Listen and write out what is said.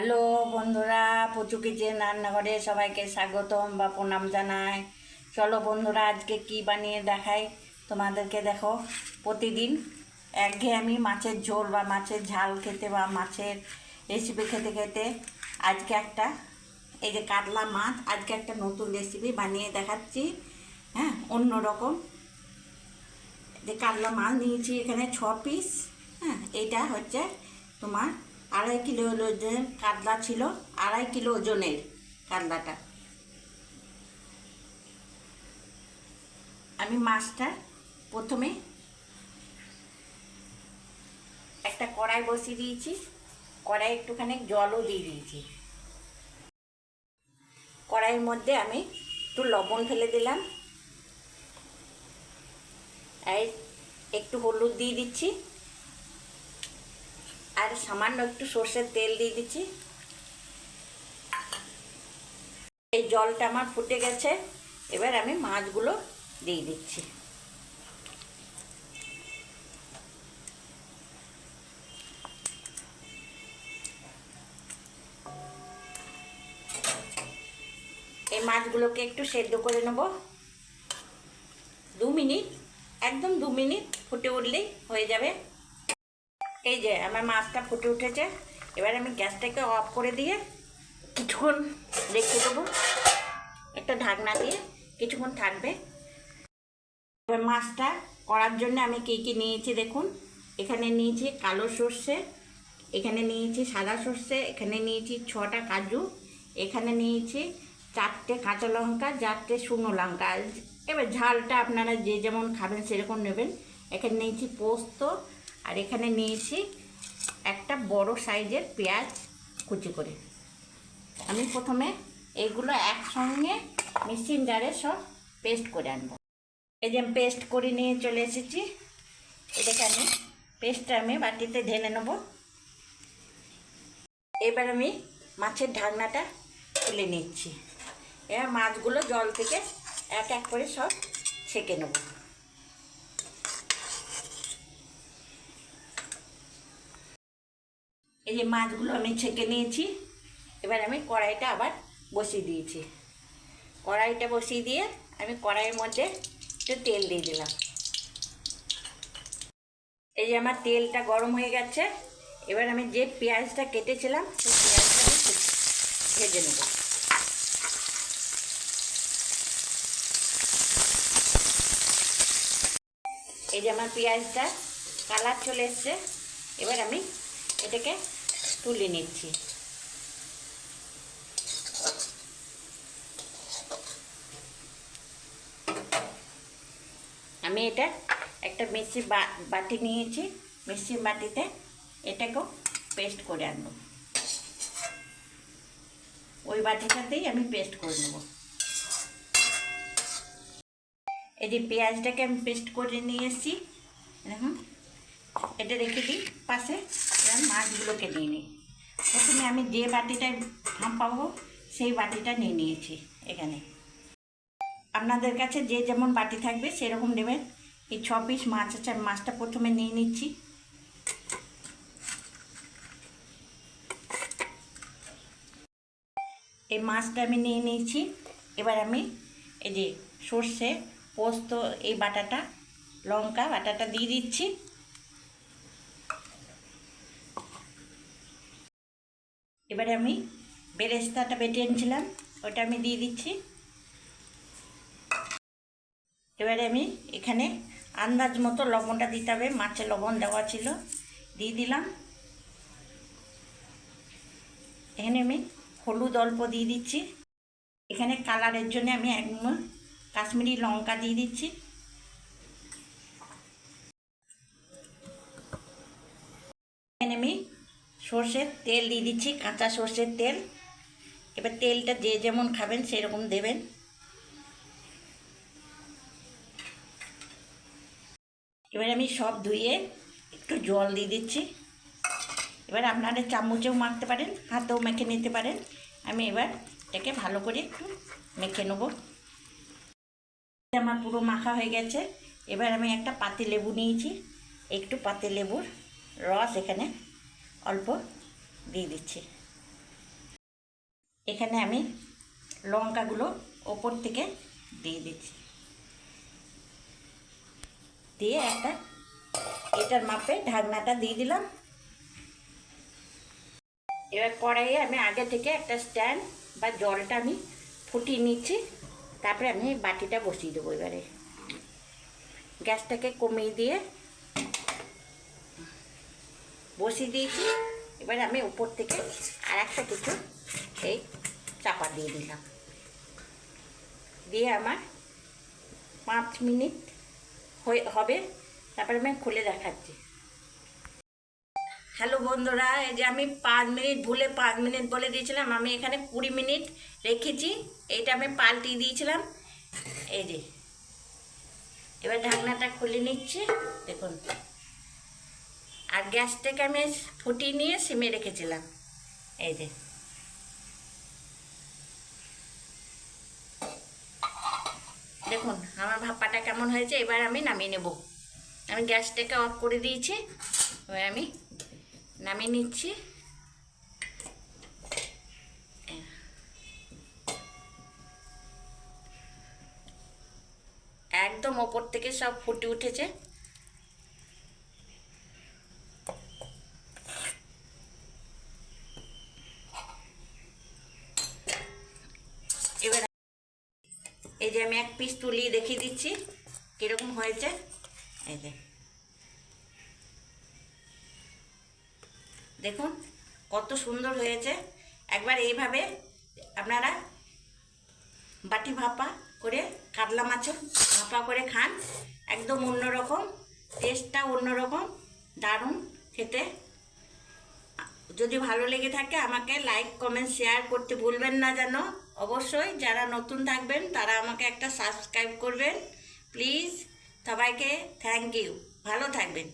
Hello বন্ধুরা, পুচু kitchen রান্নাঘরে সবাইকে স্বাগতম বা প্রণাম জানাই। চলো বন্ধুরা, আজকে কি বানিয়ে দেখাই? তোমাদেরকে দেখো, প্রতিদিন একঘে একঘেয়েমি মাছের ঝোল বা মাছের ঝাল খেতে বা মাছের রেসিপি খেতে খেতে আজকে একটা, এই যে কাতলা মাছ, আজকে একটা নতুন রেসিপি বানিয়ে দেখাচ্ছি। হ্যাঁ অন্য রকম যে কাতলা মাছ নিয়েছি এখানে ছ পিস হ্যাঁ এইটা হচ্ছে তোমার আড়াই কিলো ওজনের কাতলা ছিল, আড়াই কিলো ওজনের কাতলাটা। আমি মাছটা প্রথমে একটা কড়াই বসিয়ে দিয়েছি কড়াই একটুখানি জলও দিয়ে দিয়েছি। কড়াইয়ের মধ্যে আমি একটু লবণ ফেলে দিলাম। এই একটু হলুদ দিয়ে দিচ্ছি। আর সামান্য একটু সর্ষের তেল দিয়ে দিচ্ছি। এই জলটা আমার ফুটে গেছে, এবার আমি মাছগুলো দিয়ে দিচ্ছি। এই মাছগুলোকে একটু সেদ্ধ করে নেব। দু মিনিট, একদম দু মিনিট ফুটে উঠলেই হয়ে যাবে। এই যে আমার মাছটা ফুটে উঠেছে, এবার আমি গ্যাসটাকে অফ করে দিয়ে কিছুক্ষণ রেখে দেবো, একটা ঢাকনা দিয়ে কিছুক্ষণ থাকবে। এবার মাছটা করার জন্য আমি কী কী নিয়েছি দেখুন, এখানে নিয়েছি কালো সর্ষে, এখানে নিয়েছি সাদা সর্ষে, এখানে নিয়েছি ছটা কাজু, এখানে নিয়েছি চারটে কাঁচা লঙ্কা, চারটে শুকনো লঙ্কা। এবার ঝালটা আপনারা যে যেমন খাবেন সেরকম নেবেন। এখানে নিয়েছি পোস্ত আর এখানে নিয়েছি একটা বড় সাইজের পেঁয়াজ কুচি করে। আমি প্রথমে এগুলো একসঙ্গে মিক্সিং জারে সব পেস্ট করে আনব। এই যে পেস্ট করে নিয়ে চলে এসেছি। এটাকে আমি পেস্টটা আমি বাটিতে ঢেলে নেব। এবার আমি মাছের ঢাকনাটা তুলে নিচ্ছি। এবার মাছগুলো জল থেকে এক এক করে সব ছেঁকে নেব। এই যে মাছগুলো আমি ছেঁকে নিয়েছি। এবার আমি কড়াইটা আবার বসিয়ে দিয়েছি। কড়াইটা বসিয়ে দিয়ে আমি কড়াইয়ের মধ্যে একটু তেল দিয়ে দিলাম। এই যে আমার তেলটা গরম হয়ে গেছে, এবার আমি যে পেঁয়াজটা কেটেছিলাম, সেই পেঁয়াজটা ভেজে নেব। এই যে আমার পেঁয়াজটা কালার চলে এসছে, এবার আমি এটাকে তুলে নিচ্ছি। আমি এটা একটা মিক্সি বাটি নিয়েছি, মিক্সি বাটিতে এটাকেও পেস্ট করে আনব। ওই বাটিটাতেই আমি পেস্ট করে নেব। এই যে পেঁয়াজটাকে আমি পেস্ট করে নিয়ে এসেছি দেখুন এটা রেখে দিই, পাশে এবার মাছগুলোকে নিয়ে নিই। প্রথমে আমি যে বাটিটায় পাবো, সেই বাটিটা নিয়ে নিয়েছি এখানে। আপনাদের কাছে যে যেমন বাটি থাকবে, সেরকম নেবেন। এই ছ পিস মাছ আছে, আমি মাছটা প্রথমে নিয়ে নিচ্ছি। এই মাছটা আমি নিয়ে নিয়েছি। এবার আমি এই যে সর্ষে, পোস্ত, এই বাটাটা, লঙ্কা বাটাটা দিয়ে দিচ্ছি। এবারে আমি বেরেস্তাটা বেটে এনেছিলাম, ওটা আমি দিয়ে দিচ্ছি। এবারে আমি এখানে আন্দাজ মতো লবণটা দিতে হবে, মাছে লবণ দেওয়া ছিল, দিয়ে দিলাম। এখানে আমি হলুদ অল্প দিয়ে দিচ্ছি। এখানে কালারের জন্য আমি একদম কাশ্মীরি লঙ্কা দিয়ে দিচ্ছি। এখানে আমি সর্ষের তেল দিয়ে দিচ্ছি, কাঁচা সর্ষের তেল। এবার তেলটা যে যেমন খাবেন, সেরকম দেবেন। এবার আমি সব ধুয়ে একটু জল দিয়ে দিচ্ছি। এবার আপনারা চামচেও মাখতে পারেন, হাতেও মেখে নিতে পারেন। আমি এবার এটাকে ভালো করে একটু মেখে নেব। আমার পুরো মাখা হয়ে গেছে। এবার আমি একটা পাতি লেবু নিয়েছি। একটু পাতি লেবুর রস এখানে অল্প দিয়ে দিচ্ছি। এখানে আমি লঙ্কাগুলো ওপর থেকে দিয়ে দিচ্ছি। দিয়ে একটা এটার মাপে ঢাকনাটা দিয়ে দিলাম। এবার কড়াইয়ে আমি আগে থেকে একটা স্ট্যান্ড বা জলটা আমি ফুটিয়ে নিচ্ছি। তারপরে আমি বাটিটা বসিয়ে দেবো এবারে। গ্যাসটাকে কমিয়ে দিয়ে বসিয়ে দিয়েছি। এবার আমি উপর থেকে আর একটা কিছু এই চাপা দিয়ে দিলাম। দিয়ে আমার পাঁচ মিনিট হয়ে, হবে। তারপরে আমি খুলে দেখাচ্ছি। হ্যালো বন্ধুরা, এই যে আমি পাঁচ মিনিট, ভুলে পাঁচ মিনিট বলে দিয়েছিলাম। আমি এখানে কুড়ি মিনিট রেখেছি। এইটা আমি পাল্টিয়ে দিয়েছিলাম। এই যে, এবার ঢাকনাটা খুলে নিচ্ছি। দেখুন। আর গ্যাসটাকে আমি ফুটিয়ে নিয়ে সিমে রেখেছিলাম। এই যে। দেখুন, আমার ভাপাটা কেমন হয়েছে, এবার আমি নামিয়ে নেব। আমি গ্যাসটাকে অফ করে দিয়েছি, এবার আমি নামিয়ে নিচ্ছি। একদম ওপর থেকে সব ফুটে উঠেছে এবার এই যে আমি এক পিস তুলিয়ে দেখিয়ে দিচ্ছি, কীরকম হয়েছে। এই যে। দেখুন, কত সুন্দর হয়েছে। একবার এইভাবে আপনারা বাটি ভাপা করে, কাতলা মাছের ভাপা করে খান। একদম অন্যরকম টেস্টটা অন্যরকম, দারুণ খেতে। যদি ভালো লেগে থাকে আমাকে লাইক কমেন্ট শেয়ার করতে ভুলবেন না যেন। অবশ্যই যারা নতুন থাকবেন, তারা আমাকে একটা সাবস্ক্রাইব করবেন। প্লিজ সবাইকে থ্যাংক ইউ ভালো থাকবেন।